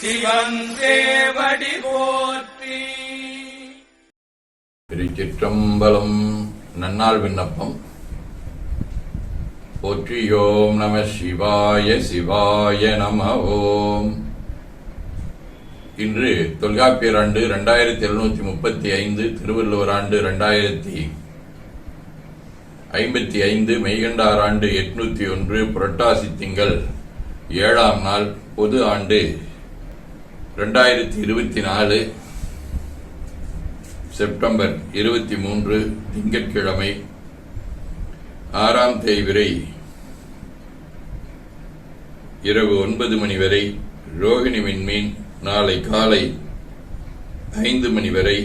சிவன் தேவடி போற்றி. திருச்சிற்றம்பலம் நன்னாள் விண்ணப்பம். போற்றியோம் நம சிவாய சிவாய நம ஓம் இன்று தொல்காப்பியர் ஆண்டு ரெண்டாயிரத்தி எழுநூத்தி முப்பத்தி ஐந்து திருவள்ளுவர் ஆண்டு ரெண்டாயிரத்தி ஐம்பத்தி ஐந்து மெய்கண்டார் ஆண்டு எட்நூத்தி ஒன்று புரட்டாசி திங்கள் ஏழாம் நாள் பொது ஆண்டு ரெண்டாயிரத்தி இருபத்தி நாலு செப்டம்பர் இருபத்தி மூன்று திங்கட்கிழமை ஆறாம் தேய்விரை இரவு ஒன்பது மணி வரை ரோகிணி விண்மீன் நாளை காலை ஐந்து மணி வரை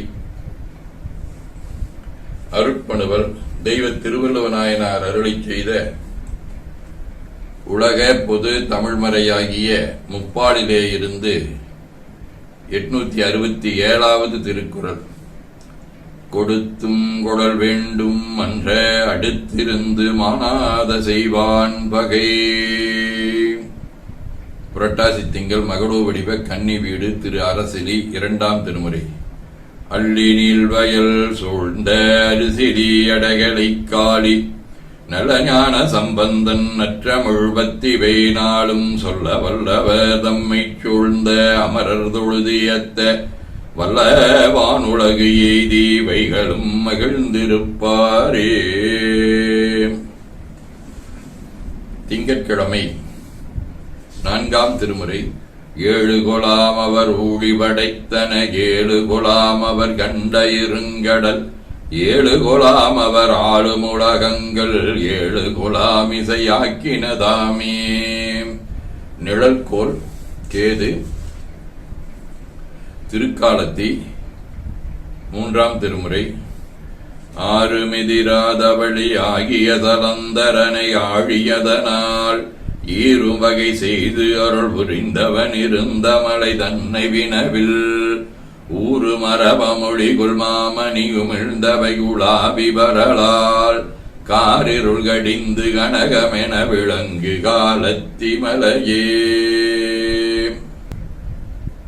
அருட்பணுவல் தெய்வ திருவள்ளுவநாயனார் அருளை செய்த உலக பொது தமிழ்மறையாகிய முப்பாடிலே இருந்து எட்நூத்தி அறுபத்தி ஏழாவது திருக்குறள். கொடுத்தும் கொடல் வேண்டும் அன்ற அடுத்திருந்து மானாத செய்வான் பகை புரட்டாசி திங்கள் மகளோ வடிவ கன்னி வீடு திரு அரசிலி இரண்டாம் திருமுறை. அள்ளி நீள்வயல் சூழ்ந்த அரிசிலி அடகலை காளி நலஞான சம்பந்தன் நற்ற முழுபத்திவை நாளும் சொல்ல வல்லவர் தம்மை சூழ்ந்த அமரர் தொழுதியத்த வல்ல வானுலகு எய்தி வைகளும் மகிழ்ந்திருப்பாரே. திங்கட்கிழமை நான்காம் திருமுறை. ஏழு குலாம் அவர் ஊழி படைத்தன ஏழு குலாம் அவர் கண்ட இருங்கடல். ஏழு குலாம் அவர் ஆளும் உலகங்கள் ஏழு குலாம் இசையாக்கினதாமே. நிழல்கோல் கேது. திருக்காலத்தி மூன்றாம் திருமுறை. ஆறுமிதிராதவழி ஆகிய தலந்தரனை ஆழியதனால் ஈரும் வகை செய்து அருள் புரிந்தவன் இருந்த மலை தன்னை வினவில். ஊரு மரபமொழி குல்மாமணி உமிழ்ந்தவை உலாவி வரலால். காரிருள் கடிந்து கனகமென விளங்கு காலத்தி மலையே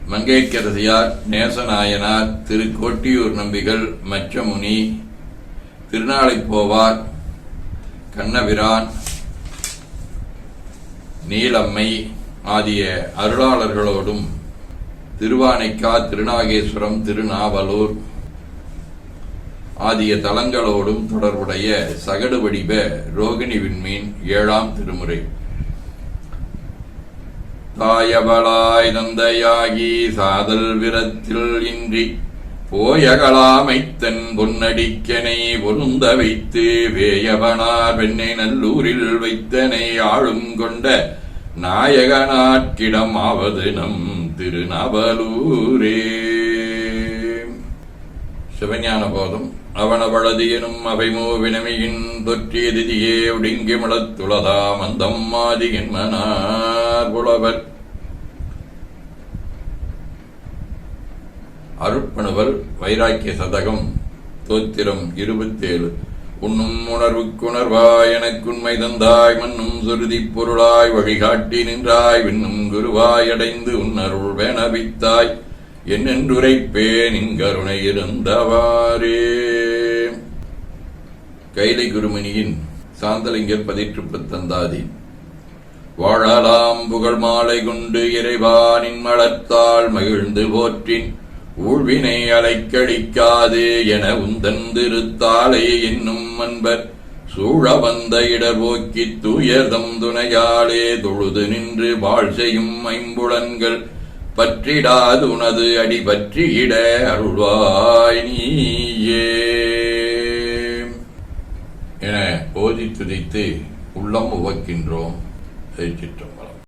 மங்கைக்கரசியார் நேசநாயனார் திரு கோட்டியூர் நம்பிகள் மச்சமுனி திருநாளை போவார் கண்ணபிரான் நீலம்மை ஆகிய அருளாளர்களோடும் திருவானைக்கா திருநாகேஸ்வரம் திருநாவலூர் ஆகிய தலங்களோடும் தொடர்புடைய சகடு வடிவ ரோகிணி விண்மீன் ஏழாம் திருமுறை. தாயவளாய் தந்தையாகி சாதல் விரத்தில் இன்றி போயகலாமைத்தன் பொன்னடிக்கனை பொருந்த வைத்து வேயவனார் பெண்ணை நல்லூரில் வைத்தனை ஆளும் கொண்ட நாயகனாட்கிடம் ஆவது நம் திருநவலூரே. சிவஞான போதும் அவனவளது எனும் அவைமோ வினமையின் தொற்றிய திதியே ஒடுங்கி மலத்துளதா மந்தம் மாதி என்மனார் புலவர். அருட்பணுவல் வைராக்கிய சதகம் தோத்திரம் இருபத்தேழு. உண்ணும் உணர்வுக்குணர்வாய் எனக்குண்மை தந்தாய் மண்ணும் சுருதி பொருளாய் வழிகாட்டி நின்றாய் விண்ணும் குருவாய் அடைந்து உன்னருள் வேணபித்தாய் என்னென்றுரைப்பேன்? இங்கருணை இருந்தவாறே. கைலை குருமணியின் சாந்தலிங்கர் பதிற்றுப்பு தந்தாதி. வாழலாம் புகழ் மாலை கொண்டு இறைவானின் மலர்த்தால் மகிழ்ந்து போற்றின். ஊழ்வினை அலைக்கழிக்காது என உந்தன் திருத்தாளே என்னும் அன்பர். சூழ வந்த இடர் போக்கித் தூயர்தம் துணையாளே தொழுது நின்று வாழ் செய்யும் ஐம்புலன்கள். பற்றிடாது உனது அடி பற்றியிட அருள்வாய் நீயே. என ஓதி துதித்து உள்ளம் உவக்கின்றோம். திருச்சிற்றம்பலம்